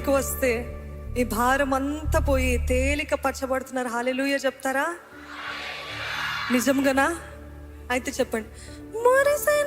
మీదకి వస్తే ఈ భారం అంతా పోయి తేలిక పరచబడుతున్నారు హాలెలుయ చెప్తారా? నిజంగానా? అయితే చెప్పండి. మనసే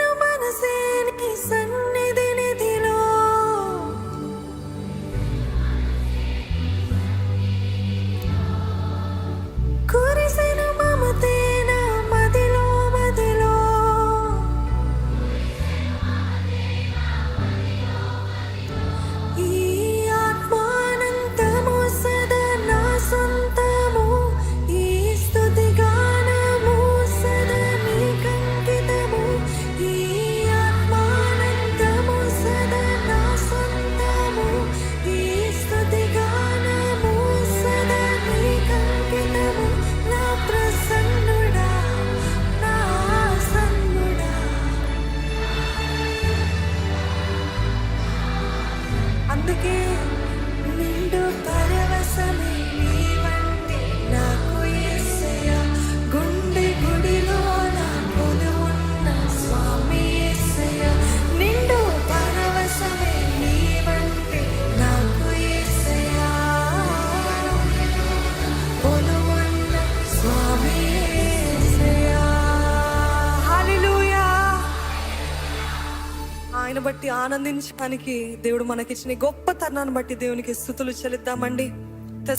అందుకే నిండు పరవశమే. ఆనందించడానికి దేవుడు మనకిచ్చిన గొప్ప తరుణాన్ని బట్టి దేవునికి స్థుతులు చెల్లిద్దామండి.